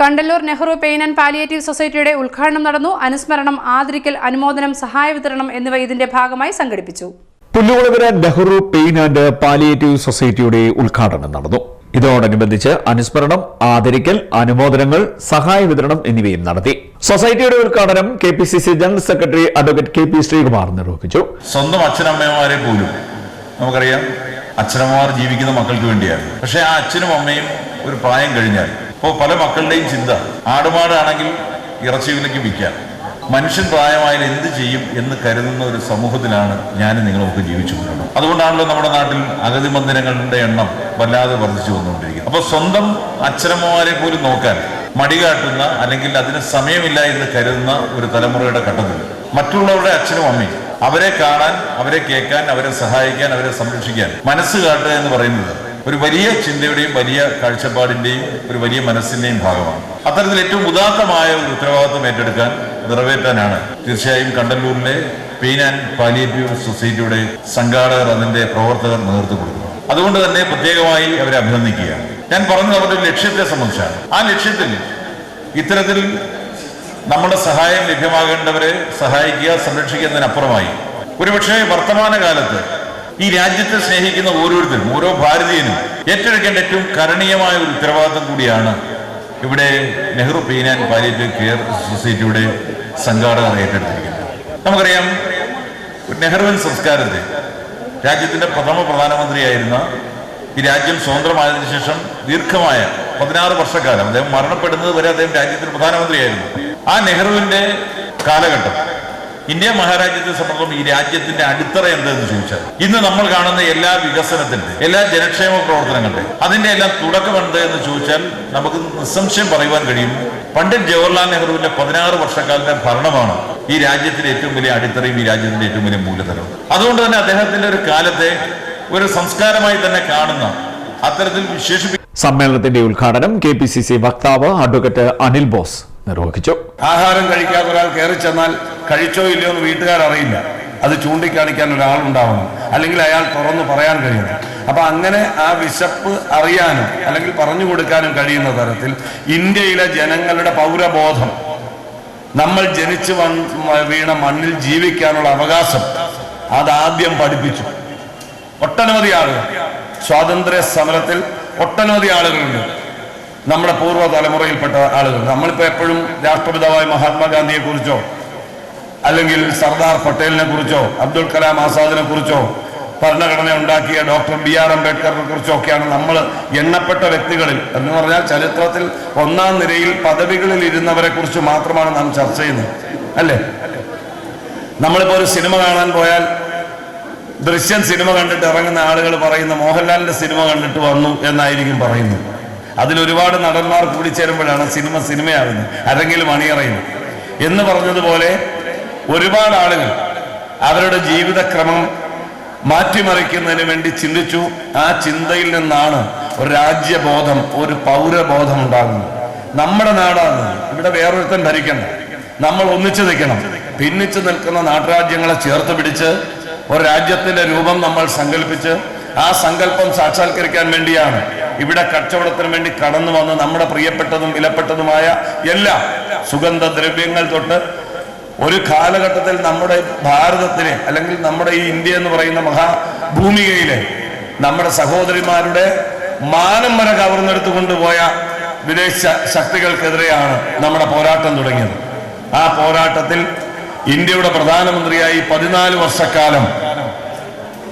Kandalloor Nehru pain and palliative സൊസൈറ്റിയുടെ ഉദ്ഘാടനം നടന്നു. അനുസ്മരണം ആദരിക്കൽ അനുമോദനം സഹായ വിതരണം എന്നിവ ഇതിന്റെ ഭാഗമായി സംഘടിപ്പിച്ചു. പുല്ലുകുളവര നെഹ്റു പെയിൻ ആൻഡ് പാലിയേറ്റീവ് സൊസൈറ്റിയുടെ ഉദ്ഘാടനം നടന്നു. ഇതോടനുബന്ധിച്ച് അനുസ്മരണം ആദരിക്കൽ അനുമോദനങ്ങൾ സഹായ വിതരണം എന്നിവയും നടത്തി. സൊസൈറ്റിയുടെ ഉദ്ഘാടനം K P C C general secretary advocate K P Sreekumar നിർവഹിച്ചു. സ്വന്തം അച്ഛനമ്മമാരെ പോലും നമുക്കറിയാം അച്ഛനമ്മമാർ ജീവിക്കുന്ന മക്കൾക്ക് വേണ്ടിയാണ് പക്ഷേ ആ അച്ഛനും അമ്മയും ഒരു പ്രായം കഴിഞ്ഞാൽ ഇപ്പോൾ പല മക്കളുടെയും ചിന്ത ആടുമാടാണെങ്കിൽ ഇറച്ചി വിലയ്ക്ക് വിൽക്കാം. മനുഷ്യൻ പ്രായമായാൽ എന്ത് ചെയ്യും എന്ന് കരുതുന്ന ഒരു സമൂഹത്തിലാണ് ഞാൻ നിങ്ങളൊക്കെ ജീവിച്ചു പോകുന്നത് അതുകൊണ്ടാണല്ലോ നമ്മുടെ നാട്ടിൽ അഗതി മന്ദിരങ്ങളുടെ എണ്ണം വല്ലാതെ വർദ്ധിച്ചു വന്നുകൊണ്ടിരിക്കുന്നത്. അപ്പോൾ സ്വന്തം അച്ഛനമ്മമാരെ പോലും നോക്കാൻ മടി കാട്ടുന്ന അല്ലെങ്കിൽ അതിന് സമയമില്ല എന്ന് കരുതുന്ന ഒരു തലമുറയുടെ ഘട്ടത്തിൽ മറ്റുള്ളവരുടെ അച്ഛനും അമ്മയും അവരെ കാണാൻ അവരെ കേൾക്കാൻ അവരെ സഹായിക്കാൻ അവരെ സംരക്ഷിക്കാൻ മനസ്സ് കാട്ടുക എന്ന് പറയുന്നത് ഒരു വലിയ ചിന്തയുടെയും വലിയ കാഴ്ചപ്പാടിന്റെയും ഒരു വലിയ മനസ്സിന്റെയും ഭാഗമാണ്. അത്തരത്തിൽ ഏറ്റവും ഉദാത്തമായ ഒരു ഉത്തരവാദിത്വം ഏറ്റെടുക്കാൻ നിറവേറ്റാനാണ് തീർച്ചയായും കണ്ടല്ലൂരിലെ പെയിൻ ആൻഡ് പാലിയേറ്റീവ് സൊസൈറ്റിയുടെ സംഘാടകർ അതിന്റെ പ്രവർത്തകർ നേതൃത്വം കൊടുക്കുന്നത്. അതുകൊണ്ട് തന്നെ പ്രത്യേകമായി അവരെ അഭിനന്ദിക്കുക ഞാൻ പറഞ്ഞത് അവരുടെ ലക്ഷ്യത്തെ സംബന്ധിച്ചാണ്. ആ ലക്ഷ്യത്തിൽ ഇത്തരത്തിൽ നമ്മുടെ സഹായം ലഭ്യമാകേണ്ടവരെ സഹായിക്കുക സംരക്ഷിക്കുന്നതിനപ്പുറമായി ഒരുപക്ഷെ വർത്തമാന കാലത്ത് ഈ രാജ്യത്തെ സ്നേഹിക്കുന്ന ഓരോരുത്തരും ഓരോ ഭാരതീയനും ഏറ്റെടുക്കേണ്ട ഏറ്റവും കരണീയമായ ഒരു ഉത്തരവാദിത്വം കൂടിയാണ് ഇവിടെ Nehru pain and palliative care സൊസൈറ്റിയുടെ സംഘാടകർ ഏറ്റെടുത്തിരിക്കുന്നത്. നമുക്കറിയാം നെഹ്റുവിൻ സംസ്കാരത്തെ രാജ്യത്തിന്റെ പ്രഥമ പ്രധാനമന്ത്രിയായിരുന്ന ഈ രാജ്യം സ്വതന്ത്രമായതിനു ശേഷം ദീർഘമായ പതിനാറ് വർഷക്കാലം അദ്ദേഹം മരണപ്പെടുന്നത് വരെ അദ്ദേഹം രാജ്യത്തിന്റെ പ്രധാനമന്ത്രിയായിരുന്നു. ആ നെഹ്റുവിന്റെ കാലഘട്ടം ഇന്ത്യ മഹാരാജ്യത്തെ സംബന്ധിച്ചും ഈ രാജ്യത്തിന്റെ അടിത്തറ എന്തെന്ന് ചോദിച്ചാൽ ഇന്ന് നമ്മൾ കാണുന്ന എല്ലാ വികസനത്തിന്റെ എല്ലാ ജനക്ഷേമ പ്രവർത്തനങ്ങളുടെ അതിന്റെ എല്ലാം തുടക്കം എന്ത് എന്ന് ചോദിച്ചാൽ നമുക്ക് നിസ്സംശയം പറയുവാൻ കഴിയും. പണ്ഡിറ്റ് ജവഹർലാൽ നെഹ്റുവിന്റെ പതിനാറ് വർഷക്കാലത്തെ ഭരണമാണ് ഈ രാജ്യത്തിന്റെ ഏറ്റവും വലിയ അടിത്തറയും ഈ രാജ്യത്തിന്റെ ഏറ്റവും വലിയ മൂലധനവും. അതുകൊണ്ട് തന്നെ അദ്ദേഹത്തിന്റെ ഒരു കാലത്തെ ഒരു സംസ്കാരമായി തന്നെ കാണുന്ന അത്തരത്തിൽ വിശേഷിപ്പിക്കും സമ്മേളനത്തിന്റെ ഉദ്ഘാടനം കെ പി സി സി വക്താവ് അഡ്വക്കേറ്റ് അനിൽ ബോസ് നിർവഹിച്ചു. ആഹാരം കഴിക്കാത്ത ഒരാൾ കയറി ചെന്നാൽ കഴിച്ചോ ഇല്ലയോ എന്ന് വീട്ടുകാരറിയില്ല. അത് ചൂണ്ടിക്കാണിക്കാൻ ഒരാളുണ്ടാവണം. അല്ലെങ്കിൽ അയാൾ തുറന്നു പറയാൻ കഴിയണം. അപ്പൊ അങ്ങനെ ആ വിശപ്പ് അറിയാനും അല്ലെങ്കിൽ പറഞ്ഞു കൊടുക്കാനും കഴിയുന്ന തരത്തിൽ ഇന്ത്യയിലെ ജനങ്ങളുടെ പൗരബോധം നമ്മൾ ജനിച്ചു വീണ മണ്ണിൽ ജീവിക്കാനുള്ള അവകാശം അതാദ്യം പഠിപ്പിച്ചു. ഒട്ടനവധി ആളുകൾ സ്വാതന്ത്ര്യ സമരത്തിൽ ഒട്ടനവധി ആളുകളുണ്ട്. നമ്മുടെ പൂർവ തലമുറയിൽപ്പെട്ട ആളുകൾ. നമ്മളിപ്പോ എപ്പോഴും രാഷ്ട്രപിതാവായ മഹാത്മാഗാന്ധിയെ കുറിച്ചോ അല്ലെങ്കിൽ സർദാർ പട്ടേലിനെ കുറിച്ചോ അബ്ദുൽ കലാം ആസാദിനെ കുറിച്ചോ ഭരണഘടന ഉണ്ടാക്കിയ ഡോക്ടർ ബി ആർ അംബേദ്കറിനെ കുറിച്ചോ ഒക്കെയാണ് നമ്മൾ എണ്ണപ്പെട്ട വ്യക്തികളിൽ. എന്ന് പറഞ്ഞാൽ ചരിത്രത്തിൽ ഒന്നാം നിരയിൽ പദവികളിൽ ഇരുന്നവരെ കുറിച്ച് മാത്രമാണ് നാം ചർച്ച ചെയ്യുന്നത്. അല്ലേ? നമ്മളിപ്പോ ഒരു സിനിമ കാണാൻ പോയാൽ ദൃശ്യം സിനിമ കണ്ടിട്ട് ഇറങ്ങുന്ന ആളുകൾ പറയുന്ന മോഹൻലാലിന്റെ സിനിമ കണ്ടിട്ട് വന്നു എന്നായിരിക്കും പറയുന്നത്. അതിലൊരുപാട് നടന്മാർ നടന്മാർ കൂടിച്ചേരുമ്പോഴാണ് സിനിമ സിനിമയാകുന്നത്. അരങ്ങിൽ മണിയറയുന്നത്. എന്ന് പറഞ്ഞതുപോലെ ഒരുപാട് ആളുകൾ അവരുടെ ജീവിതക്രമം മാറ്റിമറിക്കുന്നതിന് വേണ്ടി ചിന്തിച്ചു. ആ ചിന്തയിൽ നിന്നാണ് ഒരു രാജ്യബോധം ഒരു പൗരബോധം ഉണ്ടാകുന്നത്. നമ്മുടെ നാടാണ്. ഇവിടെ വേറൊരുത്തൻ ഭരിക്കണം. നമ്മൾ ഒന്നിച്ചു നിൽക്കണം. ഭിന്നിച്ചു നിൽക്കുന്ന നാട്ടുരാജ്യങ്ങളെ ചേർത്ത് പിടിച്ച് ഒരു രാജ്യത്തിന്റെ രൂപം നമ്മൾ സങ്കല്പിച്ച് ആ സങ്കല്പം സാക്ഷാത്കരിക്കാൻ വേണ്ടിയാണ് ഇവിടെ കച്ചവടത്തിന് വേണ്ടി കടന്നു വന്ന് നമ്മുടെ പ്രിയപ്പെട്ടതും വിലപ്പെട്ടതുമായ എല്ലാ സുഗന്ധദ്രവ്യങ്ങൾ തൊട്ട് ഒരു കാലഘട്ടത്തിൽ നമ്മുടെ ഭാരതത്തിന് അല്ലെങ്കിൽ നമ്മുടെ ഈ ഇന്ത്യ എന്ന് പറയുന്ന മഹാഭൂമികയിലെ നമ്മുടെ സഹോദരിമാരുടെ മാനം വരെ കവർന്നെടുത്തു കൊണ്ടുപോയ വിദേശ ശക്തികൾക്കെതിരെയാണ് നമ്മുടെ പോരാട്ടം തുടങ്ങിയത്. ആ പോരാട്ടത്തിൽ ഇന്ത്യയുടെ പ്രധാനമന്ത്രിയായി പതിനാല് വർഷക്കാലം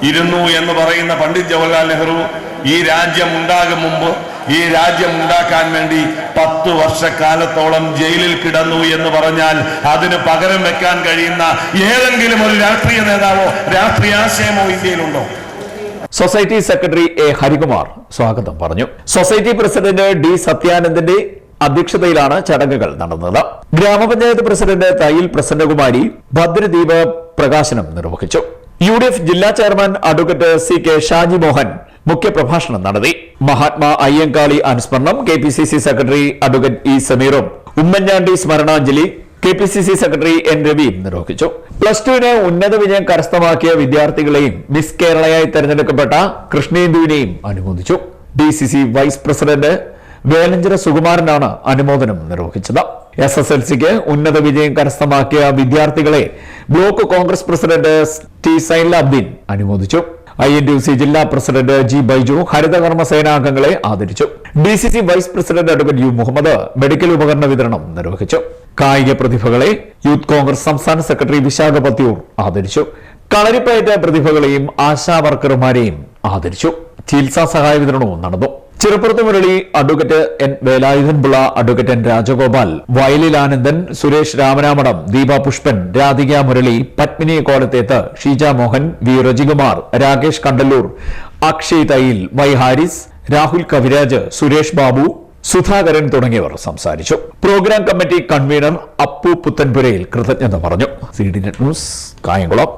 ഇരുന്നു എന്ന് പറയുന്ന പണ്ഡിറ്റ് ജവഹർലാൽ നെഹ്റു ഈ രാജ്യം ഉണ്ടാകും മുമ്പ് ഈ രാജ്യം ഉണ്ടാക്കാൻ വേണ്ടി പത്തു വർഷക്കാലത്തോളം ജയിലിൽ കിടന്നു എന്ന് പറഞ്ഞാൽ അതിന് പകരം വെക്കാൻ കഴിയുന്ന ഏതെങ്കിലും ഒരു രാഷ്ട്രീയ നേതാവോ രാഷ്ട്രീയ ആശയമോ ഇന്ത്യയിലുണ്ടോ? സൊസൈറ്റി സെക്രട്ടറി എ ഹരികുമാർ സ്വാഗതം പറഞ്ഞു. സൊസൈറ്റി പ്രസിഡന്റ് ഡി സത്യാനന്ദന്റെ അധ്യക്ഷതയിലാണ് ചടങ്ങുകൾ നടന്നത്. ഗ്രാമപഞ്ചായത്ത് പ്രസിഡന്റ് തയ്യിൽ പ്രസന്നകുമാരി ഭദ്രദീപ പ്രകാശനം നിർവഹിച്ചു. യു ജില്ലാ chairman advocate C K Shaji Mohan മുഖ്യപ്രഭാഷണം നടത്തി. മഹാത്മാ അയ്യങ്കാളി അനുസ്മരണം K P C C secretary advocate E സമീറും. Oommen Chandy സ്മരണാഞ്ജലി K P C C secretary N രവിയും നിർവഹിച്ചു. പ്ലസ് ടുവിന് ഉന്നത വിജയം കരസ്ഥമാക്കിയ വിദ്യാർത്ഥികളെയും മിസ് കേരളയായി തെരഞ്ഞെടുക്കപ്പെട്ട കൃഷ്ണേന്ദുവിനെയും അനുമോദിച്ചു. D C C vice president Velanchera സുകുമാരനാണ് അനുമോദനം നിർവഹിച്ചത്. എസ് എസ് എൽ സിക്ക് ഉന്നത വിജയം കരസ്ഥമാക്കിയ വിദ്യാർത്ഥികളെ block Congress president T Sainulabdeen അനുമോദിച്ചു. ഐ എൻ സി ജില്ലാ പ്രസിഡന്റ് ജി ബൈജു ഹരിതകർമ്മ സേനാംഗങ്ങളെ ആദരിച്ചു. D C C vice president advocate U Muhammad medical ഉപകരണ വിതരണം നിർവഹിച്ചു. കായിക പ്രതിഭകളെ യൂത്ത് കോൺഗ്രസ് സംസ്ഥാന സെക്രട്ടറി വിശാഖ പത്യൂർ ആദരിച്ചു. കളരിപ്പയറ്റ പ്രതിഭകളെയും ആശാ വർക്കർമാരെയും ആദരിച്ചു. ചികിത്സാ സഹായ വിതരണവും നടന്നു. Cheruppurath Murali advocate N Velayudhan Pillai advocate N Rajagopal Vayalil Anandan Suresh Ramanamadam Deepa Pushpan Radhika Murali Padmini Kolathethu Sheeja Mohan V Rajikumar Rakesh Kandalloor Akshay Thayyil Y Haris Rahul Kaviraj Suresh Babu Sudhakaran തുടങ്ങിയവർ സംസാരിച്ചു. Programme committee convener Appu Puthenpurayil കൃതജ്ഞത പറഞ്ഞു. C D net news Kayamkulam.